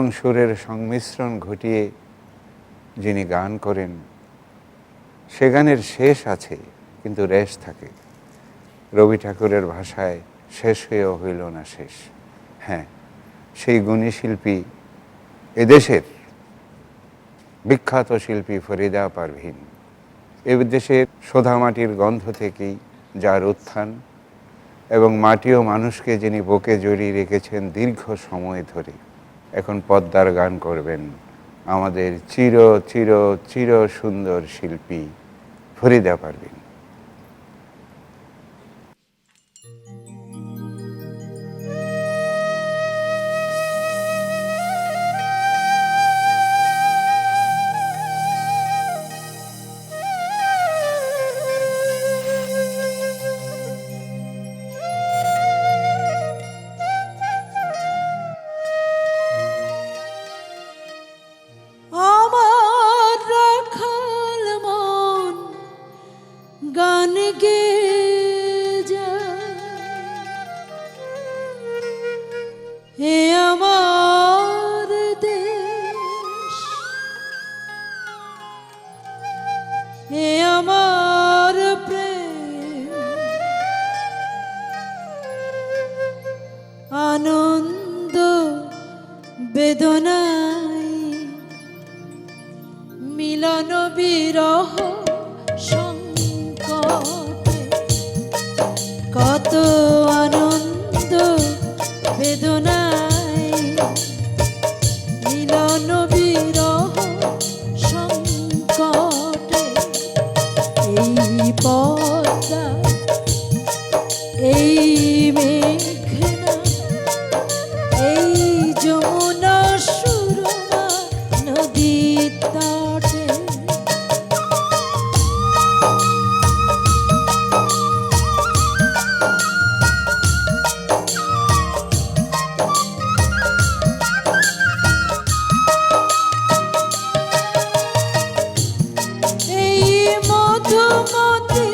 এবং সুরের সংমিশ্রণ ঘটিয়ে যিনি গান করেন, সে গানের শেষ আছে, কিন্তু রেশ থাকে। রবি ঠাকুরের ভাষায় শেষ হয়েও হইল না শেষ। হ্যাঁ সেই গুণী শিল্পী এদেশের বিখ্যাত শিল্পী ফরিদা পারভিন। এ দেশের সোধা মাটির গন্ধ থেকেই যার উত্থান এবং মাটি ও মানুষকে যিনি বুকে জড়িয়ে রেখেছেন দীর্ঘ সময় ধরে। এখন পদ্মার গান করবেন আমাদের চির চির চির সুন্দর শিল্পী ফরিদা পারভিন। বেদনায় মতে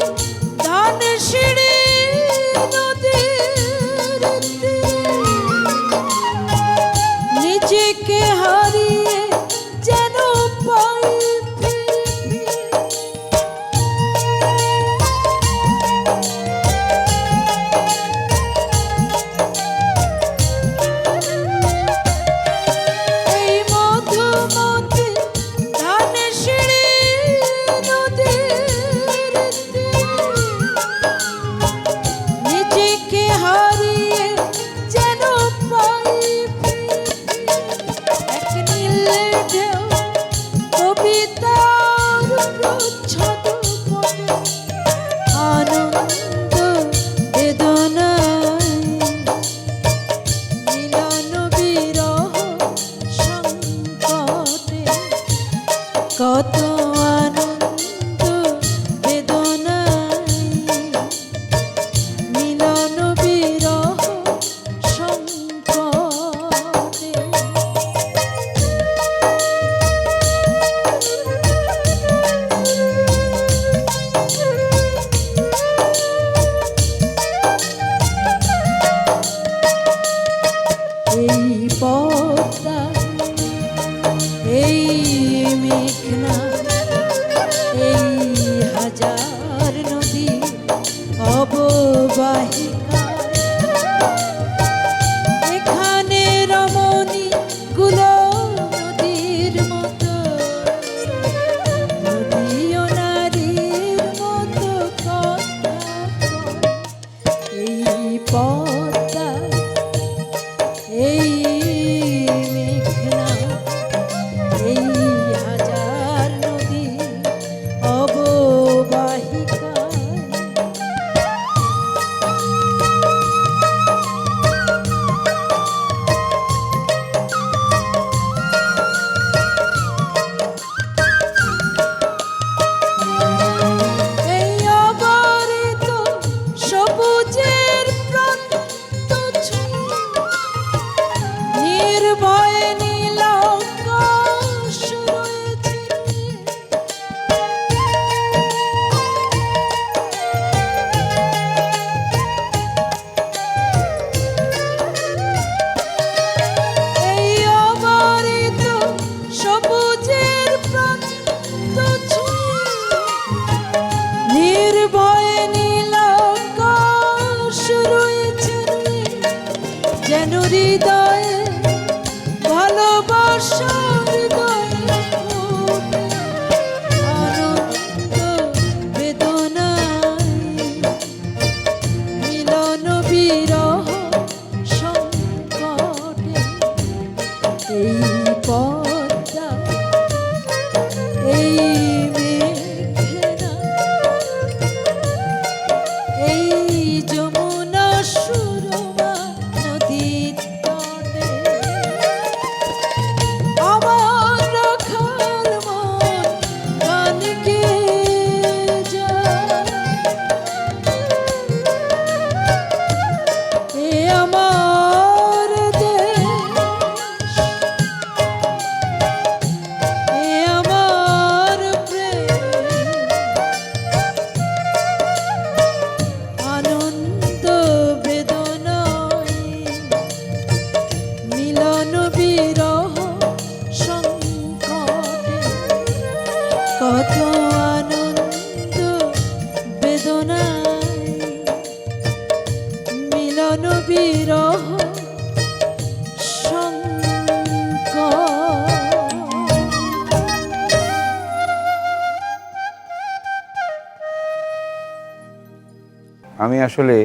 আসলে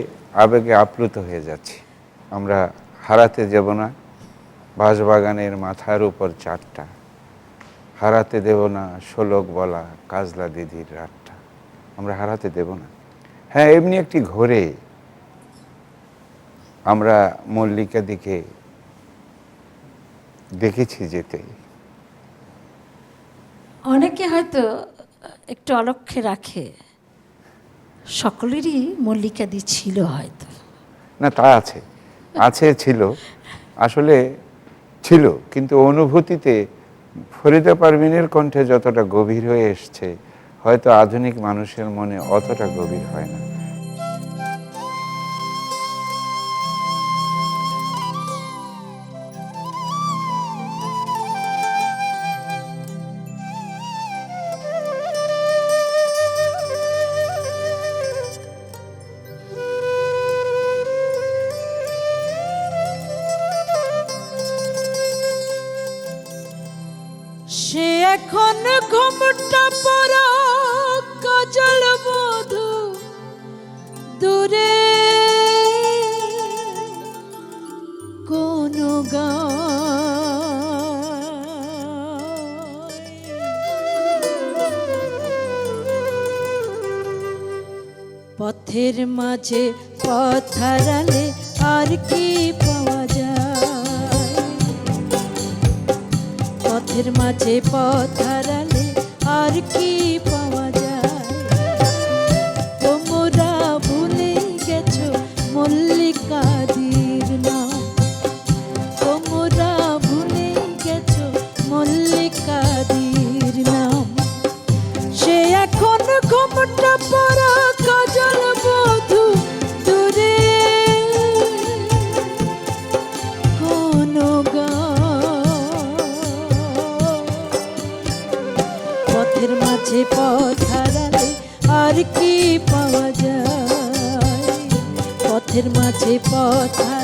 আবেগে আপ্লুত হয়ে যাচ্ছি। আমরা হারাতে যাব না, বাঁশবাগানের মাথার উপর চারটা। হারাতে দেব না শোলক বলা কাজলা দিদির রাতটা। আমরা হারাতে দেব না। হ্যাঁ এমনি একটি ঘোরে আমরা মল্লিকা দিকে দেখেছি যেতে। অনেকে হয়তো একটু অলক্ষ্যে রাখে। সকলেরই মল্লিকাদি ছিল হয়তো। না, তা আছে। আছে, ছিল। আসলে ছিল, কিন্তু অনুভূতিতে ফরিদা পারভিনের কণ্ঠে যতটা গভীর হয়ে এসছে, হয়তো আধুনিক মানুষের মনে অতটা গভীর হয় না। এখন ঘুমটা পরা কাজল মধু দূরে। কোন পথের মাঝে পথ হারালে আর কি পথের মাঝে পথ হারালে আর কি পাওয়া মাঝে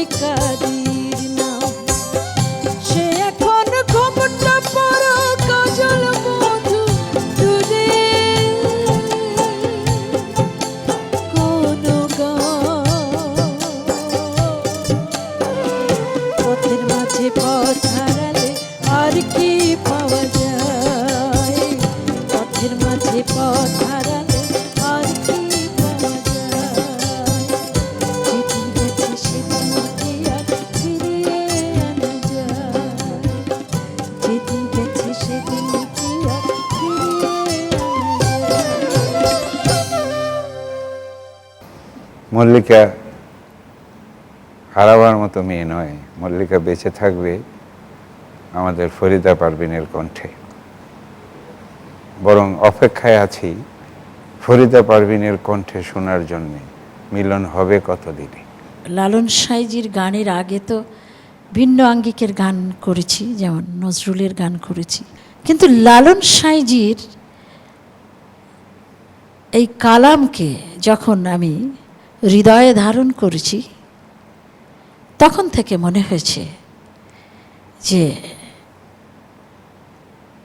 Moicano মল্লিকা হারাবার মতো মেয়ে নয়। মল্লিকা বেঁচে থাকবে আমাদের ফরিদা পারভিনের কণ্ঠে। বরং অপেক্ষায় আছি ফরিদা পারভিনের কণ্ঠে শোনার জন্যে। মিলন হবে কতদিনে? লালন সাইজির গানের আগে তো ভিন্ন আঙ্গিকের গান করেছি, যেমন নজরুলের গান করেছি। কিন্তু লালন সাইজির এই কালামকে যখন আমি হৃদয়ে ধারণ করেছি তখন থেকে মনে হয়েছে যে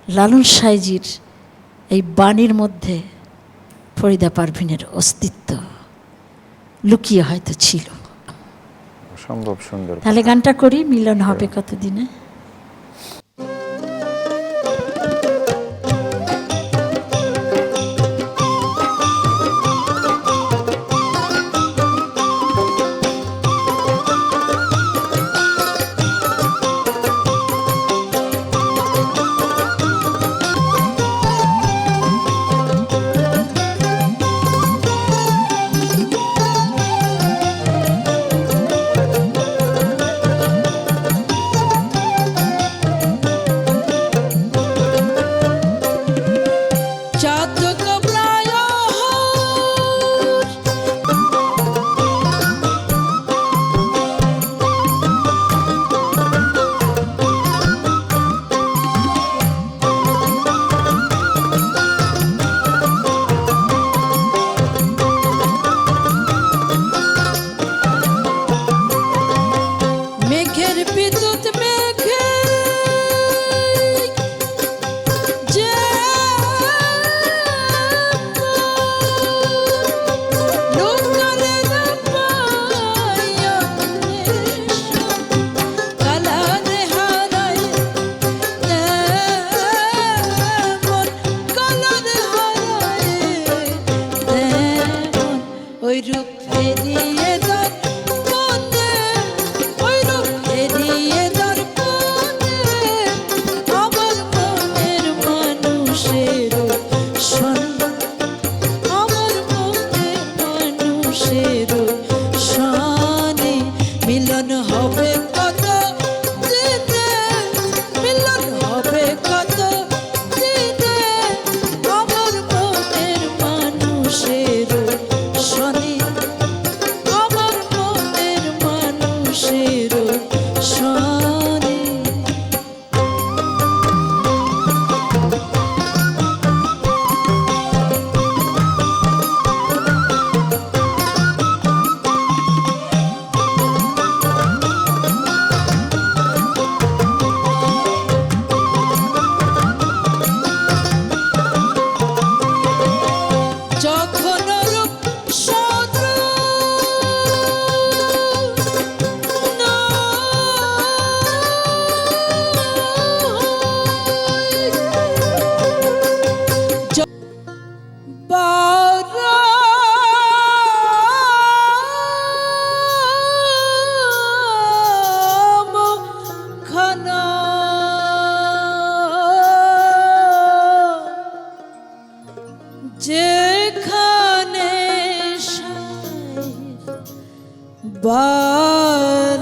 লালন সাইজির এই বাণীর মধ্যে ফরিদা পারভিনের অস্তিত্ব লুকিয়ে হয়তো ছিল। সম্ভব সুন্দর তাহলে গানটা করি মিলন হবে কতদিনে? love.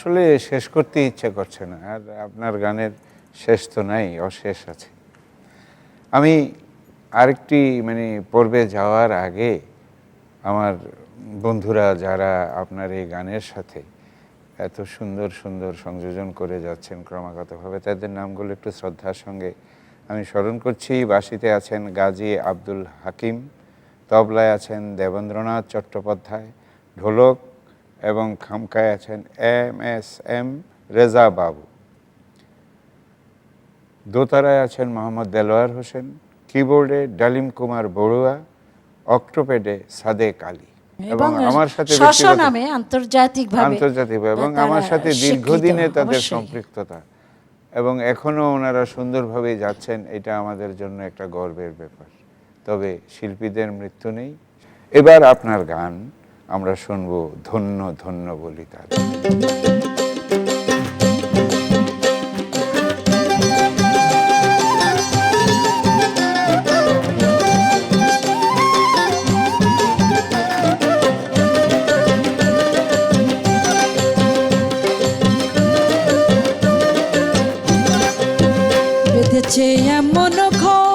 আসলে শেষ করতে ইচ্ছে করছে না, আর আপনার গানের শেষ তো নাই, অশেষ আছে। আমি আরেকটি মানে পর্বে যাওয়ার আগে আমার বন্ধুরা যারা আপনার এই গানের সাথে এত সুন্দর সুন্দর সংযোজন করে যাচ্ছেন ক্রমাগতভাবে, তাদের নামগুলো একটু শ্রদ্ধার সঙ্গে আমি স্মরণ করছি। বাসিতে আছেন গাজী আব্দুল হাকিম, তবলায় আছেন দেবেন্দ্রনাথ চট্টোপাধ্যায়, ঢোলক এবং খামকায় আছেন এম এস এম রেজা বাবু। দোতারায় আছেন মোহাম্মদ দেলোয়ার হোসেন কিবোর্ডে ডালিম কুমার বড়ুয়া অক্টোপেডে সাদেক আলী। এবং আমার সাথে নামে আন্তর্জাতিকভাবে আন্তর্জাতিক এবং আমার সাথে দীর্ঘদিনে তাদের সম্পৃক্ততা। এবং এখনও ওনারা সুন্দরভাবে যাচ্ছেন এটা আমাদের জন্য একটা গর্বের ব্যাপার। তবে শিল্পীদের মৃত্যু নেই। এবার আপনার গান। আমরা শুনব ধন্য ধন্য বলি তার বেঁধেছে এমন ঘর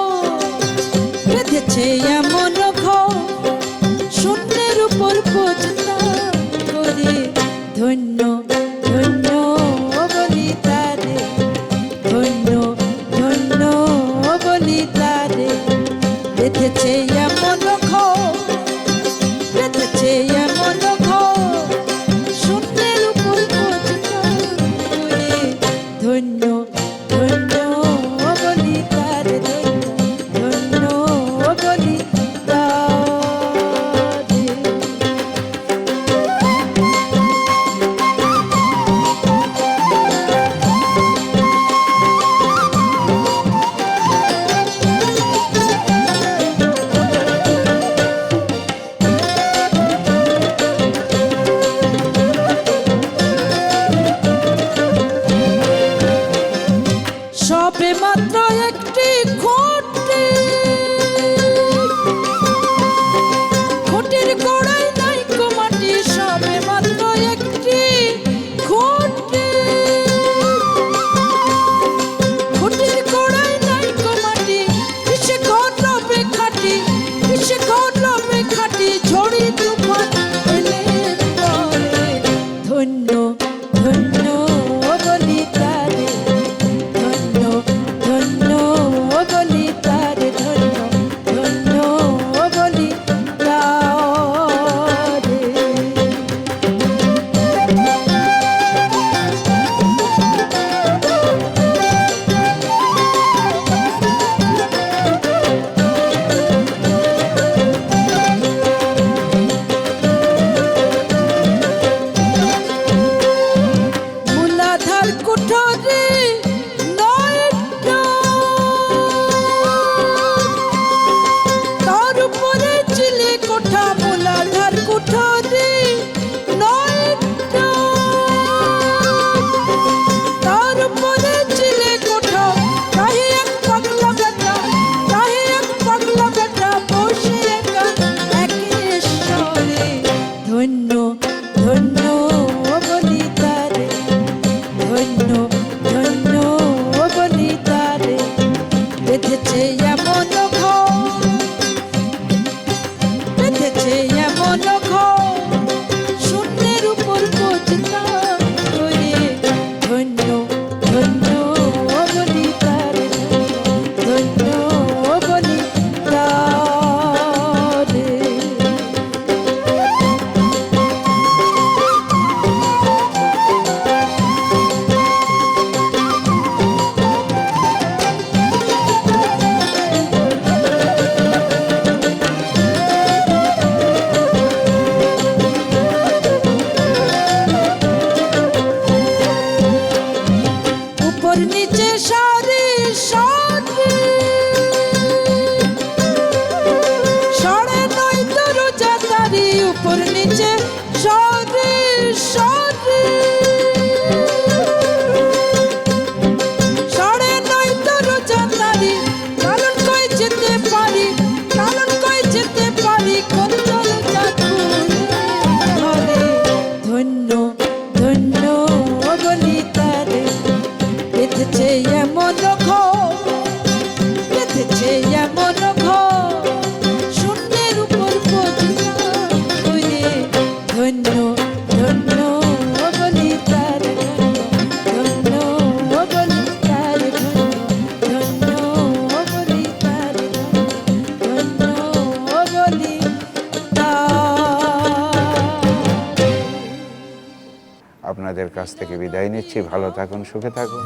নিচ্ছি ভালো থাকুন সুখে থাকুন।